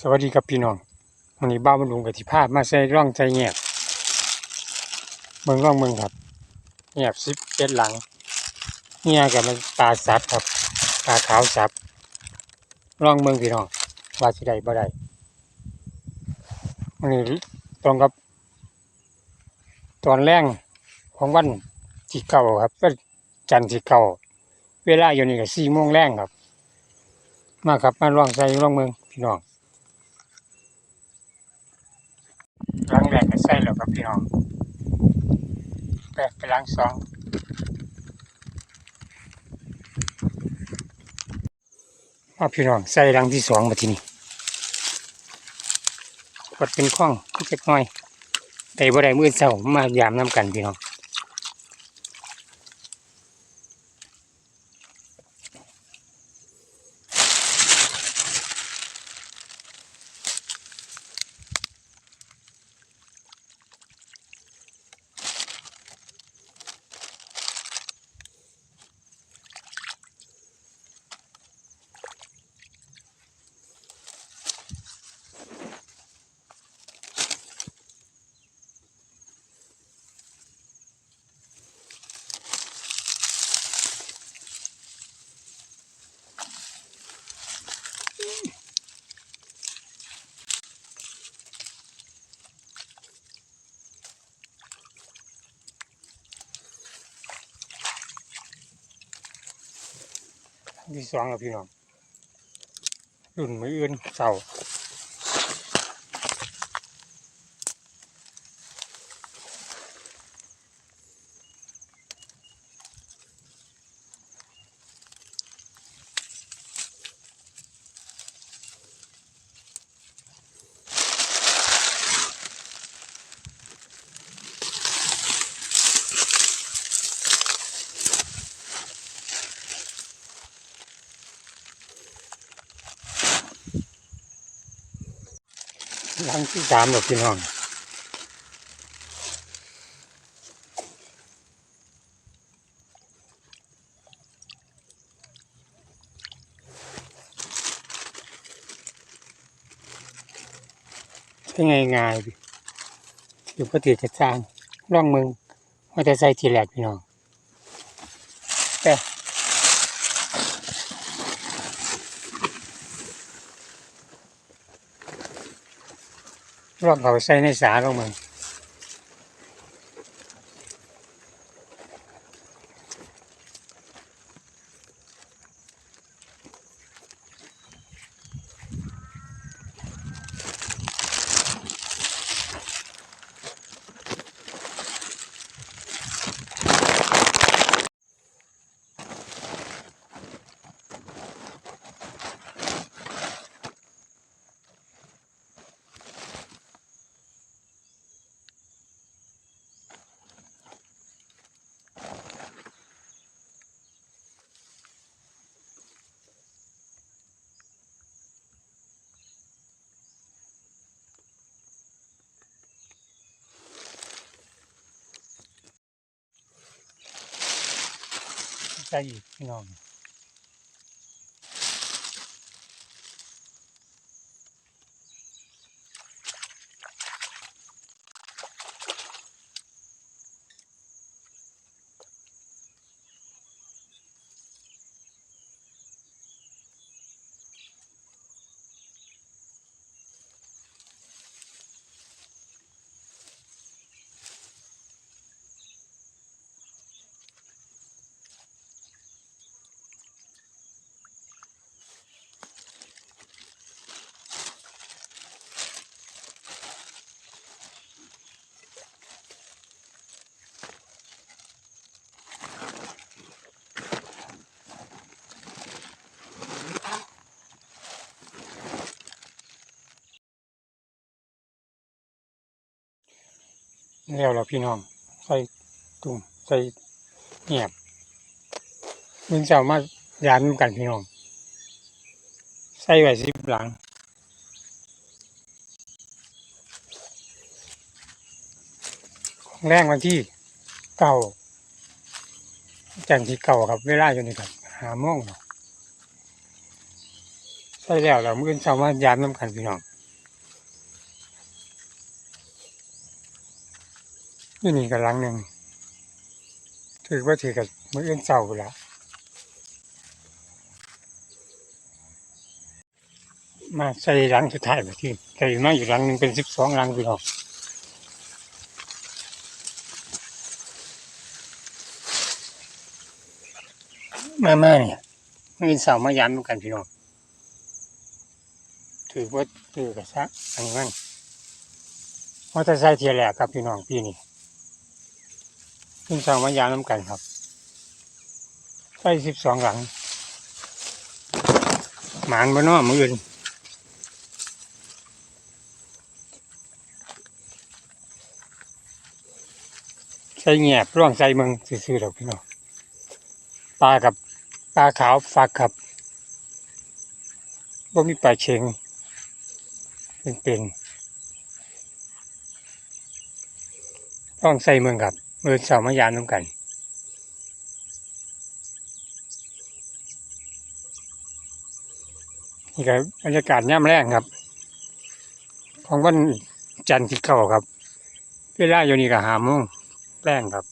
สวัสดีครับพี่น้องวันนี้บ้าบรรลุงกับที่พามาใส่ร่องใจเงียบเมืองร่องเมืองครับเงียบสิบเจ็ดหลังเงียกับมันตาสับครับตาขาวสับร่องเมืองพี่น้องว่าสิได้บ่ได้วันนี้ตรงกับ ตอนแรงของวันที่เก่าครับก็จันทร์ที่เก่าเวลาอยู่นี่ก็สี่โมงแรงครับ มาครับมาร่องใจร่องเมืองพี่น้อง ล้างแรกก็ ใส่แล้วครับพี่น้องแปะไปล้างสองมาพี่น้องใส่ลังที่สองมาที่นี่กดเป็นข้องเล็กน้อยแต่บ่ได้มือเศร้ามายามน้ำกันพี่น้อง ที่สองแล้วพี่น้องรุ่นมืออื่นเสา หลังที่สามแล้วพี่น้องเป็นไงง่ายอยู่ก็ติดจะสร้างร่องมืองว่าจะใส่ทีแรกพี่น้องแต่ รอบเขาใส่ในสาลงมือง อีกพี่น้อง แล้วแล้วพี่น้อง ใส่ตุ่มใส่เงียบมึงจะเอามายานกันพี่น้อง ใส่ไว้สิบหลังของแรกวันที่เก่าจันทร์ที่เก่าครับ เวลาอยู่นี่ครับ หาโมงใส่แล้วเราเมื่อเช้ามายาน้ำกันพี่น้อง นี่นี่กับหลังหนึ่งถือว่าถือกับมือเอื่นเศร้าละมาใส่หลังสุดท้ายไปที่ใส่มาอยู่หลังหนึ่งเป็นสิบสองหลังพี่น้องมามาเนี่ยมืออื่นเศร้ามายามกันพี่น้องถือว่าถือกับซะอันนี้มันมอเตอร์ไซค์เทียแหลกครับพี่น้องพี่นี่ ขึ้นสองมายามน้ำกันครับใส่สิบสองหลัง หมานบนนอมืออื่นใส่แงบร่องใส่เมืองซื่อๆดอกพี่น้องปลากับปลาขาวฟักครับบ่มีปลาเชงเป็นเป็นๆร่องใส่เมืองครับ มือเสามายามน้ำกันนี่ก็บรรยากาศย่ำแรงครับ ของวันจันทร์ที่เก้าครับเวลาอยู่นี่ก็หาโมงแรงครับ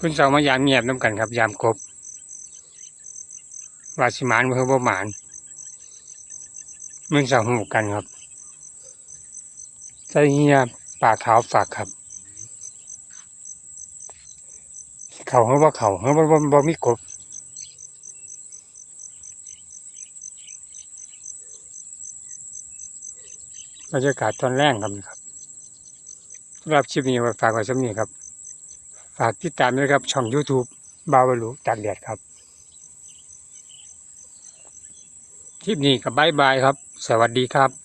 คุณเสามายามเงียบน้ำกันครับ ยามกบวาสิมานเพื่อบ่หมานมึงเสาหูกันครับใส่เฮีย ป่าขาวฝากครับ เขาเขาว่าเขาเขาว่าบ่บ่มีกบบรรยากาศตอนแรกครับนี่ครับสำหรับคลิปนี้ฝากไว้สำนี้ครับ ฝากติดตามด้วยครับ ช่อง YouTube บาวลูตากแดดครับคลิปนี้กับบายบายครับ สวัสดีครับ